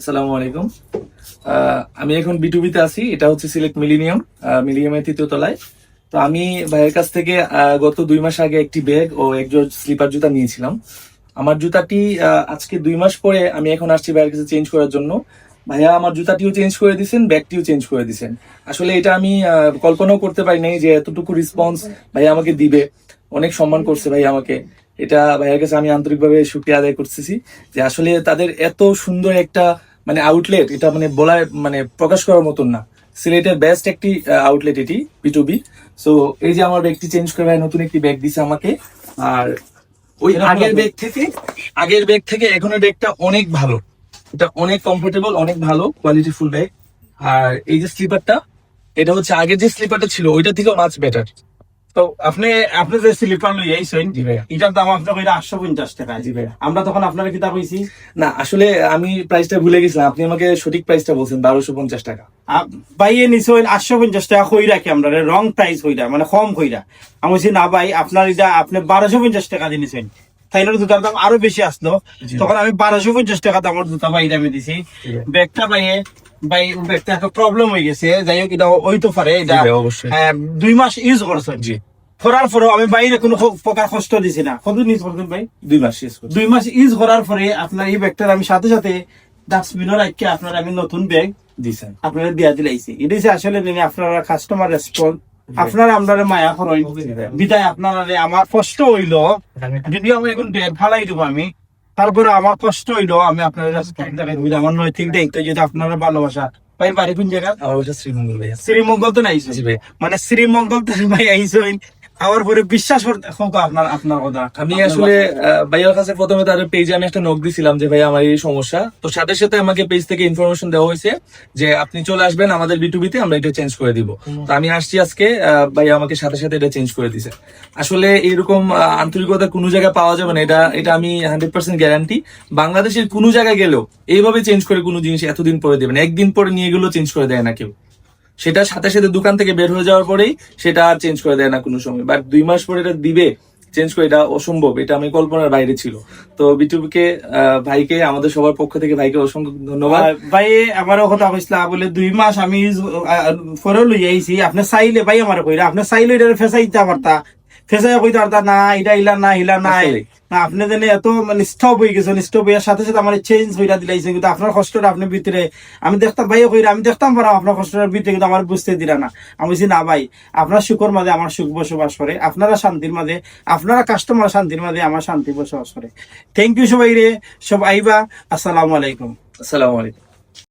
আসসালামু আলাইকুম। আমি এখন বিটুবিতে আছি। এটা হচ্ছে সিলেক্ট মিলিনিয়াম মিলিনিয়ামের তৃতীয় তলায়। তো আমি ভাইয়ের কাছ থেকে গত দুই মাস আগে একটি ব্যাগ ও একজোড় স্লিপার জুতা নিয়েছিলাম। আমার জুতাটি আজকে দুই মাস পরে আমি এখন আসছি ভাইয়ের কাছে চেঞ্জ করার জন্য। ভাইয়া আমার জুতাটিও চেঞ্জ করে দিয়েছেন, ব্যাগটিও চেঞ্জ করে দিয়েছেন। আসলে এটা আমি কল্পনাও করতে পারি নাই যে এতটুকু রেসপন্স ভাইয়া আমাকে দিবে। অনেক সম্মান করছে ভাই আমাকে। এটা ভাইয়ের কাছে আমি আন্তরিকভাবে শুক্রিয়া আদায় করতেছি যে আসলে তাদের এত সুন্দর একটা মানে আউটলেট এটা মানে বলার মানে প্রকাশ করার মতন না। সিলেটের বেস্ট একটি আউটলেট এটি বিটুবি সো এই যে আমার ব্যাগটি চেঞ্জ করে নতুন একটি ব্যাগ দিছে আমাকে। আর ওই আগের ব্যাগ থেকে আগের ব্যাগ থেকে এখনের ব্যাগটা অনেক ভালো। এটা অনেক কমফোর্টেবল অনেক ভালো কোয়ালিটি ফুল ব্যাগ আর এই যে স্লিপারটা এটা হচ্ছে আগের যে স্লিপারটা ছিল ওইটা থেকেও মাছ বেটার তো আপনি আপনি যে স্লিপার লই আইছেন এটার দাম আপনার কইরা আটশো পঞ্চাশ টাকা জি ভাইয়া। আমরা তখন আপনার কিতাব কইছি না আসলে আমি প্রাইসটা ভুলে গেছিলাম। আপনি আমাকে সঠিক প্রাইসটা বলছেন বারোশো পঞ্চাশ টাকা। বাইয়ে নিছেন আটশো পঞ্চাশ টাকা কইরা কি আমরা রং? প্রাইস হইরা মানে কম কইরা। আমি বলছি না ভাই আপনার এটা আপনি বারোশো পঞ্চাশ টাকা দিয়ে নিছেন। জুতার দাম আরও বেশি আসলো। তখন আমি বারোশো পঞ্চাশ টাকা দামের জুতা বাইরে আমি দিছি। ব্যাগটা বাইয়ে বাই ব্যাগটা একটা প্রবলেম হয়ে গেছে। যাই হোক এটা হইতে পারে। এটা ভাই। আহ, দুই মাস ইউজ করছেন। জি। করার পরেও আমি বাইরে কোনো প্রকার কষ্ট দিছি না। কত নিউজ করতেন ভাই? দুই মাস করছি। দুই মাস ইউজ করার পরে আপনার এই ব্যাগটার আমি সাথে সাথে আপনার আমি নতুন ব্যাগ দিছেন আপনারা দিয়া দিলাইছি। এটা আসলে আপনারা কাস্টমার রেসপন্স আপনারা আমরা মায়া বিদায় আপনারা আমার কষ্ট হইল। যদিও আমি এখন ডেট ফালাই দিব আমি। তারপরে আমার কষ্ট হইল আমি আপনার আমার নৈতিক দায়িত্ব যদি আপনারা ভালোবাসা। ভাই বাড়ি কোন জায়গা? শ্রীমঙ্গল ভাইয়া। শ্রীমঙ্গল তো ভাই মানে শ্রীমঙ্গল তো ভাই আইসেন। আমার পরে বিশ্বাস হোক আপনার আপনার কথা। আমি আসলে ভাইয়ার কাছে প্রথমে তাদের পেজে আমি একটা নোট দিছিলাম যে ভাই আমার এই সমস্যা। তো সাথে সাথে আমাকে পেজ থেকে ইনফরমেশন দেওয়া হয়েছে যে আপনি চলে আসবেন আমাদের বিটুবিতে আমরা এটা চেঞ্জ করে দিব। তো আমি আসছি আজকে ভাইয়া আমাকে সাথে সাথে এটা চেঞ্জ করে দিছে। আসলে এরকম আন্তরিকতা কোনো জায়গায় পাওয়া যাবে না। এটা এটা আমি হান্ড্রেড পার্সেন্ট গ্যারান্টি বাংলাদেশের কোনো জায়গায় গেলেও এইভাবে চেঞ্জ করে কোনো জিনিস এতদিন পরে দেবেন একদিন পরে নিয়ে গেলেও চেঞ্জ করে দেয় না কেউ। সেটা সাথে সাথে দোকান থেকে বের হয়ে যাওয়ার পরেই সেটা আর চেঞ্জ করে দেয় না কোনো সময়। বাট দুই মাস পরে এটা দিবে চেঞ্জ করে এটা অসম্ভব, এটা আমি কল্পনার বাইরে ছিল। তো বিটুবিকে ভাইকে, আমাদের সবার পক্ষ থেকে ভাইকে অসংখ্য ধন্যবাদ। ভাই, আমারও কথা হয়েছিল বলে দুই মাস আমি পরে লই আইছি, আপনি চাইলে, ভাই আমার কইরা, আপনি চাইলে এটা ফেসাইতে পারতা। ফেসাই কইতে পারতা না এটা ইলা না ইলা নাই না আপনি জানে এত মানে স্টপ হয়ে স্টপ হইয়ার সাথে সাথে আমার চেঞ্জ দিলাইছে কিন্তু আপনার কষ্টটা আপনি ভিতরে আমি দেখতাম ভাই কইরা আমি দেখতাম পারা আপনার ভিতরে কিন্তু আমার বুঝতে দিলা না। আমি বলছি না ভাই আপনার সুখের মাঝে আমার সুখ বসবাস করে আপনারা শান্তির মাঝে আপনারা কাস্টমার শান্তির মাঝে আমার শান্তি বসবাস করে। থ্যাংক ইউ সবাই রে সব আইবা আসসালামু আলাইকুম। আসসালামু আলাইকুম।